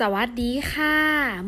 สวัสดีค่ะ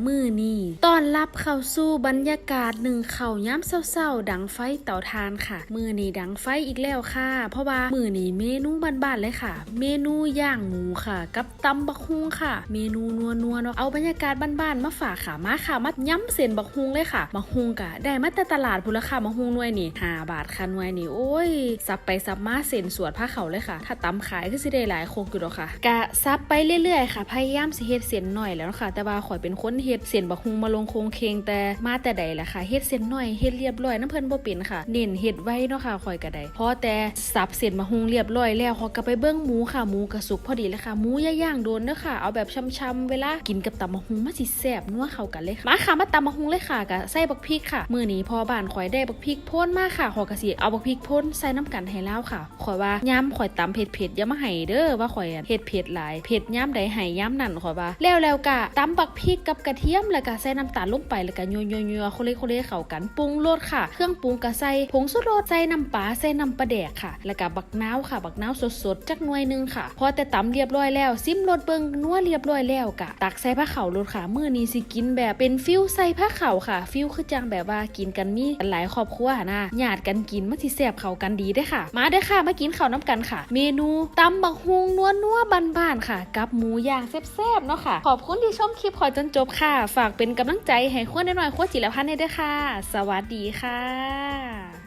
มือนี้ต้อนรับเข้าสู่บรรยากาศหนึ่งเข่าย้ำเศร้าๆ ดังไฟเต่าทานค่ะ มือนี้ดังไฟอีกแล้วค่ะ เพราะว่ามือนี้เมนูบ้านๆเลยค่ะ เมนูย่างหมูค่ะ กับตำบักฮุงค่ะ เมนูนัวๆเนาะเอาบรรยากาศบ้านๆมาฝากค่ะมาค่ะมาย้ำเส้นบักฮุงเลยค่ะบักฮุงกะได้มาแต่ตลาดพุละค่ะบักฮุงหน่วยนี่ห้าบาทค่ะหน่วยนี่โอ้ยซับไปซับมาเส้นสวนผ้าเข่าเลยค่ะ ถ้าตำขายก็สิได้หลายโคกอยู่ดอกค่ะกะซับไปเรื่อยๆค่ะ พยายามสิเฮ็ดเส้นน่อยแล้วค่ะ แต่ว่าข่อยเป็นคนเฮ็ดเส้นบักฮุงมาลงโครงเคงแต่มาแต่ใดล่ะค่ะเฮ็ดเส้นหน่อยเฮ็ดเรียบร้อยน้ำเพิ่นบ่เป็นค่ะ เน้นเฮ็ดไว้เนาะค่ะข่อยก็ได้พอแต่สับเส้นบักฮุงเรียบร้อยแล้วขอยก็ไปเบิ่งหมูค่ะหมูก็สุกพอดีเลยค่ะหมูย่างโดนเด้อค่ะเอาแบบช่ำๆเวลากินกับตำบักฮุงมันสิแซ่บนัวเข้ากันเลยค่ะมาค่ะมาตำบักฮุงเลยค่ะก็ใส่บักพริกค่ะมื้อนี้พอบ้านข่อยได้บักพริกพ่นมาค่ะข่อยก็สิเอาบักพริกพ่นใส่น้ำกันให้แล้วค่ะข่อยว่ายามข่อยตำเผ็ดๆอย่ามาให้เด้อว่าข่อยเฮ็ดเผ็ดหลายเผ็ดยามใดให้ยามนั้นข่อยว่าแล้วแล้วก็ตำบักพริกกับกระเทียมแล้วก็ใส่น้ำตาลลงไปแล้วก็ยัวๆๆโคเลโคเลเข้ากันปรุงรสค่ะ เครื่องปรุงก็ใส่ผงชูรสใส่น้ำปลาใส่น้ำปลาแดกค่ะ แล้วก็บักน้าวค่ะ บักน้าวสดๆจักหน่วยนึงค่ะ พอแต่ตำเรียบร้อยแล้วซิมรสเบิงนัวเรียบร้อยแล้วกะ ตักใส่ผ้าขาวรสค่ะมื้อนี้สิกินแบบเป็นฟิลใส่ผ้าขาวค่ะ ฟิลคือจังแบบว่ากินกันมีกันหลายครอบครัวนะญาติกันกินมันสิแซ่บเข้ากันดีเด้ค่ะ มาเด้อค่ะมากินข้าวน้ำกันค่ะ เมนูตำบักฮุงนัวนัวบานๆค่ะ กับหมูย่างแซ่บๆเนาะค่ะขอบคุณที่ชมคลิปขอจนจบค่ะ ฝากเป็นกำลังใจให้ขั้วน้อยๆขั้วจิรพันธ์ให้ด้วยค่ะ สวัสดีค่ะ